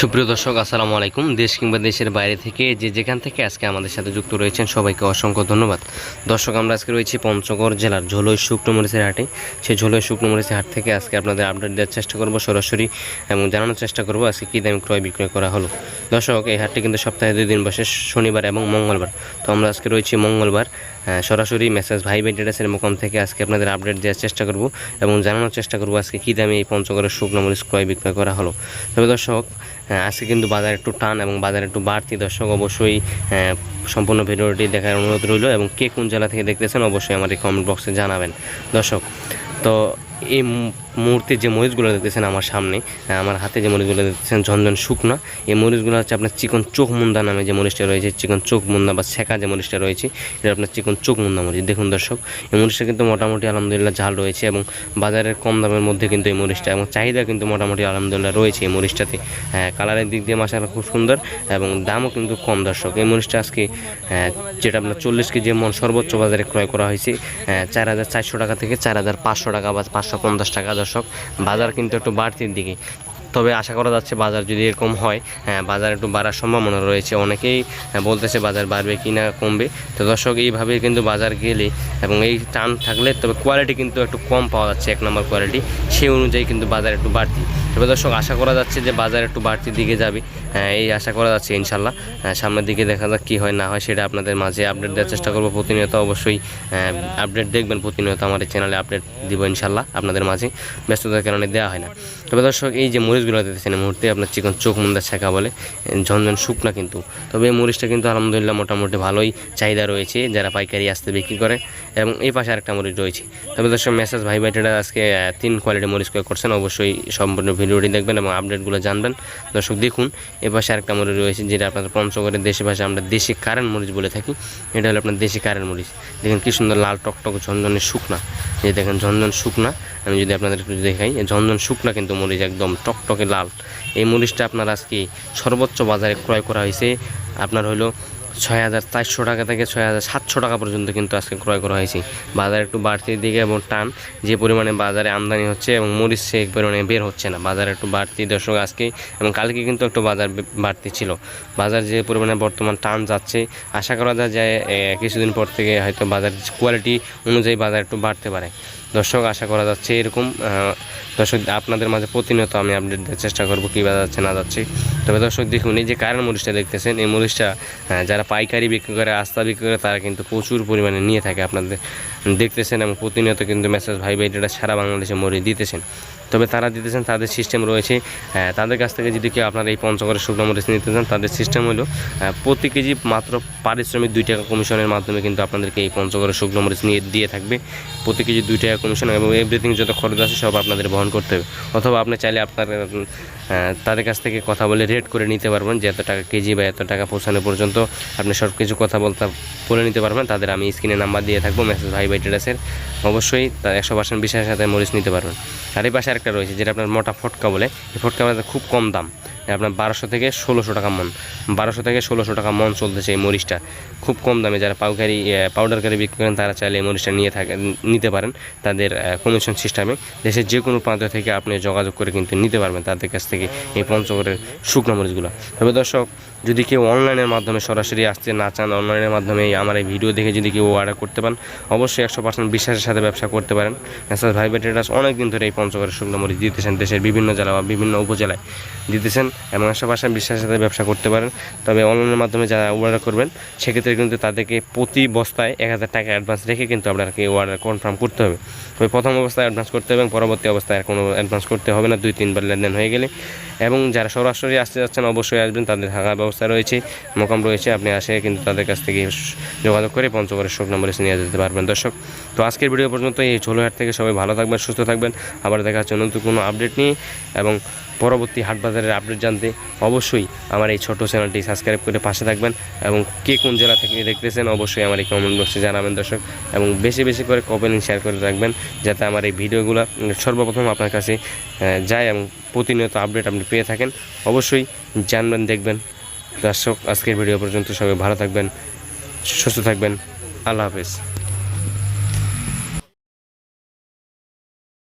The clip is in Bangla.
সুপ্রিয় দর্শক, আসসালামু আলাইকুম। দেশ কিংবা দেশের বাইরে থেকে যে যেখান থেকে আজকে আমাদের সাথে যুক্ত রয়েছেন, সবাইকে অসংখ্য ধন্যবাদ। দর্শক, আমরা আজকে রয়েছি পঞ্চগড় জেলার ঝোলই শুকনো মরিচের হাটে। সেই ঝোলই শুকনো মরিচের হাট থেকে আজকে আপনাদের আপডেট দেওয়ার চেষ্টা করব সরাসরি এবং জানানোর চেষ্টা করব আজকে কী দামে ক্রয় বিক্রয় করা হলো। দর্শক, এই হাটটি কিন্তু সপ্তাহে দুই দিন বসে, শনিবার এবং মঙ্গলবার। তো আমরা আজকে রয়েছি মঙ্গলবার। সরাসরি মেসেজ ভাই ভাই মোকাম থেকে আজকে আপনাদের আপডেট দেওয়ার চেষ্টা করব এবং জানানোর চেষ্টা করব আজকে কী দামে এই পঞ্চগড়ের শুকনো মরিচ ক্রয় বিক্রয় করা হলো। তবে দর্শক হ্যাঁ, আজকে কিন্তু বাজার একটু টান এবং বাজার একটু বাড়তি। দর্শক অবশ্যই সম্পূর্ণ ভিডিওটি দেখার অনুরোধ রইল এবং কে কোন জেলা থেকে দেখতেছেন অবশ্যই আমার এই কমেন্ট বক্সে জানাবেন। দর্শক তো এই মুহূর্তে যে মরিচগুলো দেখতেছেন আমার সামনে আমার হাতে যে মরিচগুলো দেখতেছেন ঝনঝন শুকনা এই মরিচগুলো হচ্ছে আপনার চিকন চোখ মুন্দা নামে যে মরিচটা রয়েছে চিকন চোখ মুন্দা বা ছেঁকা যে মরিচটা রয়েছে এটা আপনার চিকন চোখ মুন্দা মরিচ। দেখুন দর্শক এই মরিচটা কিন্তু মোটামুটি আলহামদুলিল্লাহ ঝাল রয়েছে এবং বাজারের কম দামের মধ্যে কিন্তু এই মরিচটা এবং চাহিদা কিন্তু মোটামুটি আলহামদুলিল্লাহ রয়েছে এই মরিচটাতে। হ্যাঁ, কালারের দিক দিয়ে মাসালা খুব সুন্দর এবং দামও কিন্তু কম দর্শক। এই মরিচটা আজকে হ্যাঁ, যেটা আপনার চল্লিশ কেজি মন সর্বোচ্চ বাজারে ক্রয় করা হয়েছে চার হাজার চারশো টাকা থেকে চার হাজার পাঁচশো টাকা বা পাঁচশো পঞ্চাশ টাকা দর্শক। বাজার কিন্তু একটু বাড়তির দিকে। তবে আশা করা যাচ্ছে বাজার যদি এরকম হয় হ্যাঁ, বাজার একটু বাড়ার সম্ভাবনা রয়েছে। অনেকেই হ্যাঁ, বলতেছে বাজার বাড়বে কি না কমবে। তো দর্শক এইভাবে কিন্তু বাজার গেলে এবং এই টান থাকলে তবে কোয়ালিটি কিন্তু একটু কম পাওয়া যাচ্ছে এক নম্বর কোয়ালিটি সেই অনুযায়ী কিন্তু বাজার একটু বাড়তি। তবে দর্শক আশা করা যাচ্ছে যে বাজার একটু বাড়তির দিকে যাবে। হ্যাঁ, এই আশা করা যাচ্ছে ইনশাল্লাহ। হ্যাঁ, সামনের দিকে দেখা যাক কী হয় না হয় সেটা আপনাদের মাঝে আপডেট দেওয়ার চেষ্টা করব। প্রতিনিয়ত অবশ্যই আপডেট দেখবেন। প্রতিনিয়ত আমার চ্যানেলে আপডেট দিব ইনশাল্লাহ আপনাদের মাঝে। ব্যস্ততার কারণে দেওয়া হয় না। তবে দর্শক এই যে মরিচগুলো দিতেছেন এই মুহূর্তে আপনার চিকন চোখ মুন্দা ছেঁকা বলে, ঝনঝন শুকনা কিন্তু। তবে এই মরিচটা কিন্তু আলহামদুলিল্লাহ মোটামুটি ভালোই চাহিদা রয়েছে যারা পাইকারি আসতে বিক্রি করে, এবং এই পাশে আরেকটা মরিচ রয়েছে। তবে দর্শক, মেসেজ ভাই ভাইটা আজকে তিন কোয়ালিটি মরিচ ক্রয় করছেন, অবশ্যই সম্পূর্ণ ভিডিওটি দেখবেন এবং আপডেটগুলো জানবেন। দর্শক, দেখুন, এ পাশে আরেকটা মরিচ রয়েছে যেটা আপনাদের পঞ্চগড়ের দেশি ভাষায় আমরা দেশি কারেন্ট মরিচ বলে থাকি। এটা হলো আপনার দেশি কারেন্ট মরিচ। দেখেন কী সুন্দর লাল টকটক ঝনঝনের শুকনা। এই দেখেন ঝনঝন শুকনা। আমি যদি আপনাদের একটু দেখাই ঝনঝন শুকনা কিন্তু মরিচ একদম টকটকে লাল। এই মরিচটা আপনার আজকে সর্বোচ্চ বাজারে ক্রয় করা হয়েছে। আপনার হলো ছয় হাজার চারশো টাকা থেকে ছয় হাজার সাতশো টাকা পর্যন্ত কিন্তু আজকে ক্রয় করা হয়েছে। বাজার একটু বাড়তির দিকে এবং টান, যে পরিমাণে বাজারে আমদানি হচ্ছে এবং মরিচ সে পরিমাণে বের হচ্ছে না। বাজার একটু বাড়তি দর্শক আজকে এবং কালকে কিন্তু একটু বাজার বাড়তি ছিল। বাজার যে পরিমাণে বর্তমান টান যাচ্ছে, আশা করা যায় যে কিছুদিন পর থেকে হয়তো বাজার কোয়ালিটি অনুযায়ী বাজার একটু বাড়তে পারে। দর্শক, আশা করা যাচ্ছে এরকম দর্শক আপনাদের মাঝে প্রতিনিয়ত আমি আপডেট দেওয়ার চেষ্টা করব কী বাজার যাচ্ছে না যাচ্ছে। তবে দর্শক, দেখুন, এই যে কারেন্ট মরিচটা দেখতেছেন, এই মরিচটা যারা পাইকারি বিক্রি করে, আস্থা বিক্রি করে, তারা কিন্তু প্রচুর পরিমাণে নিয়ে থাকে আপনাদের, দেখতেছেন এবং প্রতিনিয়ত কিন্তু মেসেজ ভাই ভাই এটা সারা বাংলাদেশে মরিচ দিতেছেন। তবে তারা দিতেছেন, তাদের সিস্টেম রয়েছে তাদের কাছ থেকে যদি কেউ আপনারা এই পঞ্চগড়ের শুকনো মরিচ নিতে চান, তাদের সিস্টেম হলো প্রতি কেজি মাত্র পারিশ্রমিক দুই টাকা কমিশনের মাধ্যমে কিন্তু আপনাদেরকে এই পঞ্চগড়ের শুকনো মরিচ নিয়ে, দিয়ে থাকবে। প্রতি কেজি দুই টাকা কমিশন এবং এভরিথিং যত খরচ আছে সব আপনাদের বহন করতে হবে। অথবা আপনি চাইলে আপনার তাদের কাছ থেকে কথা বলে রেট করে নিতে পারবেন যে এত টাকা কেজি বা এত টাকা পৌঁছানো পর্যন্ত আপনি সব কিছু কথা বলতে, বলে নিতে পারবেন। তাদের আমি স্ক্রিনে নাম্বার দিয়ে থাকব মেসেজ ভাই ভাই ট্রেডার্সের অবশ্যই একশো পার্সেন্ট বিশ্বাসের সাথে মরিচ নিতে পারবেন। আর এই পাশে আরেকটা রয়েছে, যেটা আপনার মোটা ফটকা বলে। এই ফটকা আমাদের খুব কম দাম। আপনার বারোশো থেকে ষোলোশো টাকা মন। বারোশো থেকে ষোলোশো টাকা মন চলতেছে এই মরিচটা। খুব কম দামে যারা পাউকারি পাউডার করে বিক্রি করেন, তারা চাইলে এই মরিচটা নিয়ে থাকে নিতে পারেন তাদের কমিশন সিস্টেমে দেশের যে কোনো প্রান্ত থেকে আপনি যোগাযোগ করে কিন্তু নিতে পারবেন তাদের কাছ থেকে এই পঞ্চগড়ের শুকনো মরিচগুলো। তবে দর্শক যদি কেউ অনলাইনের মাধ্যমে সরাসরি আসতে না চান, অনলাইনের মাধ্যমে আমার এই ভিডিও দেখে যদি কেউ অর্ডার করতে পারেন, অবশ্যই একশো পার্সেন্ট বিশ্বাসের সাথে ব্যবসা করতে পারেন। ন্যাশনাল ভাই ট্রেডার্স অনেক দিন ধরে এই পঞ্চগড়ের শুকনো মরিচ দিতেছেন দেশের বিভিন্ন জেলা বা বিভিন্ন উপজেলায় দিতেছেন এবং পার্সেন্ট বিশ্বাসের সাথে ব্যবসা করতে পারেন। তবে অনলাইনের মাধ্যমে যারা অর্ডার করবেন, সেক্ষেত্রে কিন্তু তাদেরকে প্রতি বস্তায় এক হাজার টাকা অ্যাডভান্স রেখে কিন্তু আপনাকে অর্ডার কনফার্ম করতে হবে। তবে প্রথম অবস্থায় অ্যাডভান্স করতে হবে এবং পরবর্তী অবস্থায় আর কোনো অ্যাডভান্স করতে হবে না, দুই, তিনবার লেনদেন হয়ে গেলে। এবং যারা সরাসরি আসতে যাচ্ছেন, অবশ্যই আসবেন, তাদের থাকার ব্যবস্থা রয়েছে, মোকাম রয়েছে, আপনি আসে কিন্তু তাদের কাছ থেকে যোগাযোগ করে পঞ্চগড়ের শোক নম্বরে নিয়ে যেতে পারবেন। দর্শক, তো আজকের ভিডিও পর্যন্ত এই ঝোলোহাট থেকে সবাই ভালো থাকবেন, সুস্থ থাকবেন। আবার দেখা হচ্ছে নতুন কোনো আপডেট নিয়ে এবং পরবর্তী হাট বাজারের আপডেট জানতে অবশ্যই আমার এই ছোট চ্যানেলটি সাবস্ক্রাইব করে পাশে থাকবেন এবং কে কোন জেলা থেকে দেখতেছেন অবশ্যই আমার এই কমেন্ট বক্সে জানাবেন দর্শক এবং বেশি বেশি করে কমেন্ট শেয়ার করে রাখবেন যাতে আমার এই ভিডিওগুলো সর্বপ্রথম আপনার কাছে যায় এবং প্রতিনিয়ত আপডেট আপনি পেয়ে থাকেন। অবশ্যই জানবেন, দেখবেন। দর্শক, আজকের ভিডিও পর্যন্ত সবাই ভালো থাকবেন, সুস্থ থাকবেন। আল্লাহ হাফেজ।